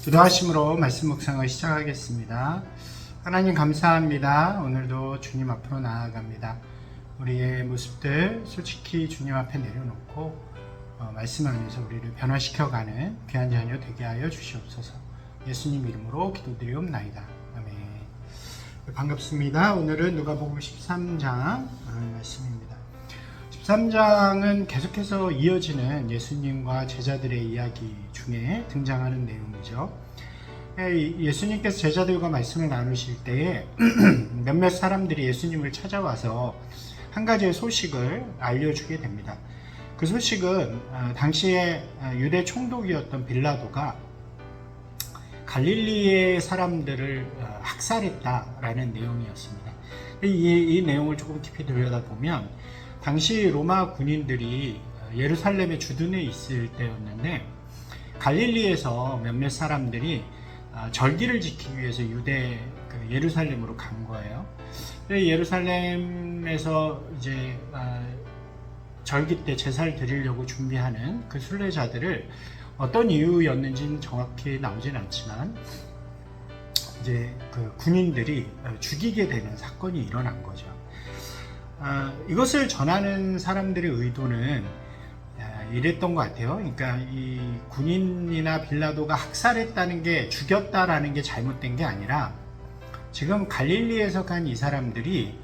기도하심으로 말씀 묵상을 시작하겠습니다. 하나님 감사합니다. 오늘도 주님 앞으로 나아갑니다. 우리의 모습들 솔직히 주님 앞에 내려놓고 어, 말씀 안에서 우리를 변화시켜가는 귀한 자녀 되게 하여 주시옵소서. 예수님 이름으로 기도드리옵나이다. 아멘. 반갑습니다. 오늘은 누가복음 13장 어, 말씀입니다. 13장은 계속해서 이어지는 예수님과 제자들의 이야기 중에 등장하는 내용이죠. 예, 예수님께서 제자들과 말씀을 나누실 때에 몇몇 사람들이 예수님을 찾아와서 한 가지의 소식을 알려주게 됩니다. 그 소식은 어, 당시에 유대 총독이었던 빌라도가 갈릴리의 사람들을 어, 학살했다라는 내용이었습니다. 이, 이 내용을 조금 깊이 들여다보면 당시 로마 군인들이 예루살렘에 주둔해 있을 때였는데 갈릴리에서 몇몇 사람들이 아, 절기를 지키기 위해서 유대 그 예루살렘으로 간 거예요. 예루살렘에서 이제 아, 절기 때 제사를 드리려고 준비하는 그 순례자들을 어떤 이유였는지는 정확히 나오진 않지만 이제 그 군인들이 죽이게 되는 사건이 일어난 거죠. 아, 이것을 전하는 사람들의 의도는 아, 이랬던 것 같아요. 그러니까 이 군인이나 빌라도가 학살했다는 게 죽였다라는 게 잘못된 게 아니라 지금 갈릴리에서 간 이 사람들이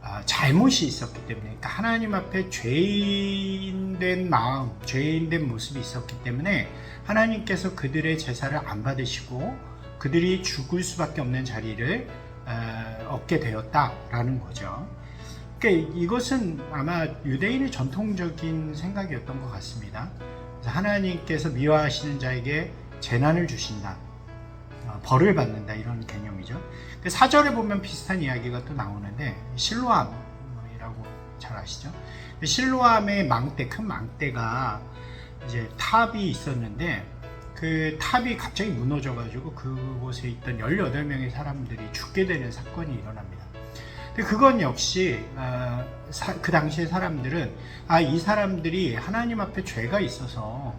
아, 잘못이 있었기 때문에 그러니까 하나님 앞에 죄인된 마음, 죄인된 모습이 있었기 때문에 하나님께서 그들의 제사를 안 받으시고 그들이 죽을 수밖에 없는 자리를 어, 얻게 되었다라는 거죠. 그러니까 이것은 아마 유대인의 전통적인 생각이었던 것 같습니다. 하나님께서 미워하시는 자에게 재난을 주신다. 어, 벌을 받는다 이런 개념이죠. 그 사절에 보면 비슷한 이야기가 또 나오는데 실로암이라고 잘 아시죠? 실로암의 망대 큰 망대가 이제 탑이 있었는데 그 탑이 갑자기 무너져가지고 그곳에 있던 18명의 사람들이 죽게 되는 사건이 일어납니다. 근데 그건 역시 어, 사, 그 당시의 사람들은 아 이 사람들이 하나님 앞에 죄가 있어서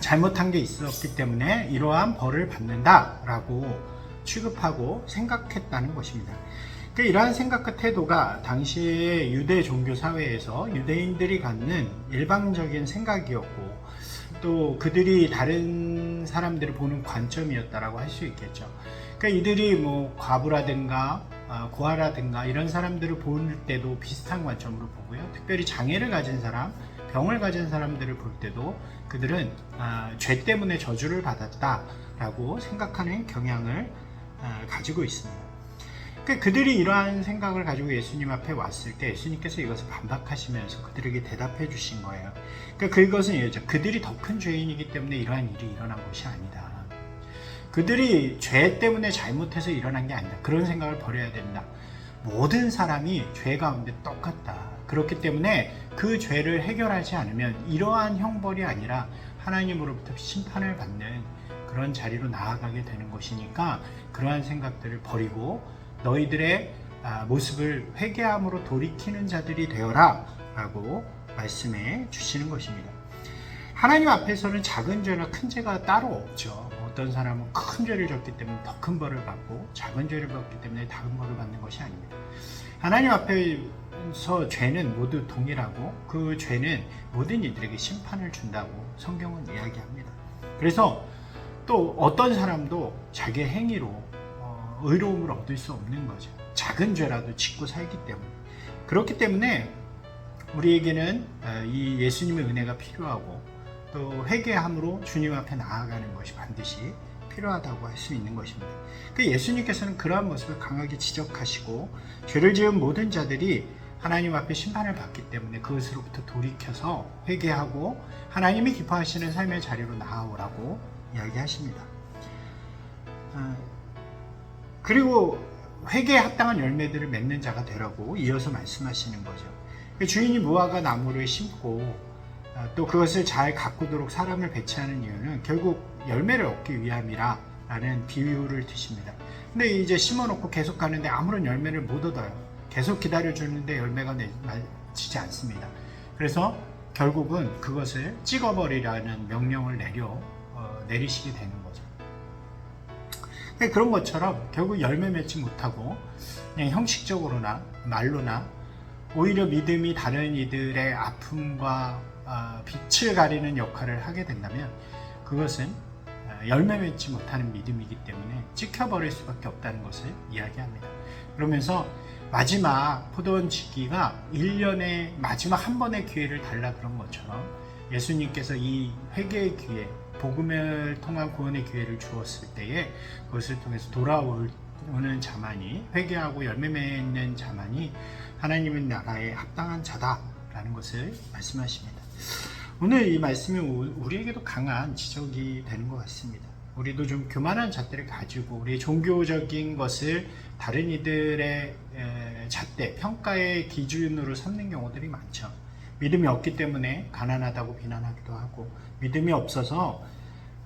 잘못한 게 있었기 때문에 이러한 벌을 받는다라고 취급하고 생각했다는 것입니다. 그러니까 이러한 생각과 태도가 당시의 유대 종교 사회에서 유대인들이 갖는 일방적인 생각이었고 또 그들이 다른 사람들을 보는 관점이었다라고 할 수 있겠죠. 그러니까 이들이 뭐 과부라든가 아, 고아라든가 이런 사람들을 볼 때도 비슷한 관점으로 보고요. 특별히 장애를 가진 사람, 병을 가진 사람들을 볼 때도 그들은 아, 죄 때문에 저주를 받았다라고 생각하는 경향을 아, 가지고 있습니다. 그 그들이 이러한 생각을 가지고 예수님 앞에 왔을 때 예수님께서 이것을 반박하시면서 그들에게 대답해 주신 거예요. 그러니까 그것은 그들이 더 큰 죄인이기 때문에 이러한 일이 일어난 것이 아니다. 그들이 죄 때문에 잘못해서 일어난 게 아니다. 그런 생각을 버려야 된다. 모든 사람이 죄 가운데 똑같다. 그렇기 때문에 그 죄를 해결하지 않으면 이러한 형벌이 아니라 하나님으로부터 심판을 받는 그런 자리로 나아가게 되는 것이니까 그러한 생각들을 버리고 너희들의 아, 모습을 회개함으로 돌이키는 자들이 되어라 라고 말씀해 주시는 것입니다. 하나님 앞에서는 작은 죄나 큰 죄가 따로 없죠. 어떤 사람은 큰 죄를 졌기 때문에 더 큰 벌을 받고 작은 죄를 받기 때문에 작은 벌을 받는 것이 아닙니다. 하나님 앞에서 죄는 모두 동일하고 그 죄는 모든 이들에게 심판을 준다고 성경은 이야기합니다. 그래서 또 어떤 사람도 자기의 행위로 어, 의로움을 얻을 수 없는 거죠. 작은 죄라도 짓고 살기 때문에. 그렇기 때문에 우리에게는 어, 이 예수님의 은혜가 필요하고 또 회개함으로 주님 앞에 나아가는 것이 반드시 필요하다고 할 수 있는 것입니다. 그 예수님께서는 그러한 모습을 강하게 지적하시고 죄를 지은 모든 자들이 하나님 앞에 심판을 받기 때문에 그것으로부터 돌이켜서 회개하고 하나님이 기뻐하시는 삶의 자리로 나아오라고 이야기하십니다. 아, 그리고 회개에 합당한 열매들을 맺는 자가 되라고 이어서 말씀하시는 거죠. 그 주인이 무화과 나무를 심고 아, 또 그것을 잘 가꾸도록 사람을 배치하는 이유는 결국 열매를 얻기 위함이라 라는 비유를 드십니다. 근데 이제 심어놓고 계속 가는데 아무런 열매를 못 얻어요. 계속 기다려주는데 열매가 맺히지 않습니다. 그래서 결국은 그것을 찍어버리라는 명령을 내려 어, 내리시게 되는 거죠. 그런 것처럼 결국 열매 맺지 못하고 그냥 형식적으로나 말로나 오히려 믿음이 다른 이들의 아픔과 어, 빛을 가리는 역할을 하게 된다면 그것은 어, 열매 맺지 못하는 믿음이기 때문에 찍혀버릴 수밖에 없다는 것을 이야기합니다. 그러면서 마지막 포도원 지기가 1년에 마지막 한 번의 기회를 달라 그런 것처럼 예수님께서 이 회개의 기회, 복음을 통한 구원의 기회를 주었을 때에 그것을 통해서 돌아오는 자만이 회개하고 열매 맺는 자만이 하나님의 나라에 합당한 자다라는 것을 말씀하십니다. 오늘 이 말씀이 우- 우리에게도 강한 지적이 되는 것 같습니다. 우리도 좀 교만한 잣대를 가지고 우리의 종교적인 것을 다른 이들의 에, 잣대, 평가의 기준으로 삼는 경우들이 많죠. 믿음이 없기 때문에 가난하다고 비난하기도 하고 믿음이 없어서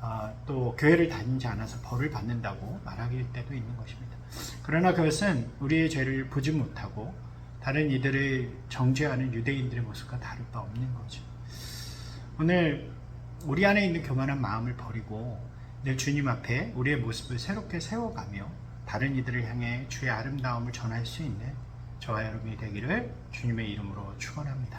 어, 또 교회를 다니지 않아서 벌을 받는다고 말하길 때도 있는 것입니다. 그러나 그것은 우리의 죄를 보지 못하고 다른 이들을 정죄하는 유대인들의 모습과 다를 바 없는 거죠. 오늘 우리 안에 있는 교만한 마음을 버리고 늘 주님 앞에 우리의 모습을 새롭게 세워가며 다른 이들을 향해 주의 아름다움을 전할 수 있는 저와 여러분이 되기를 주님의 이름으로 축원합니다.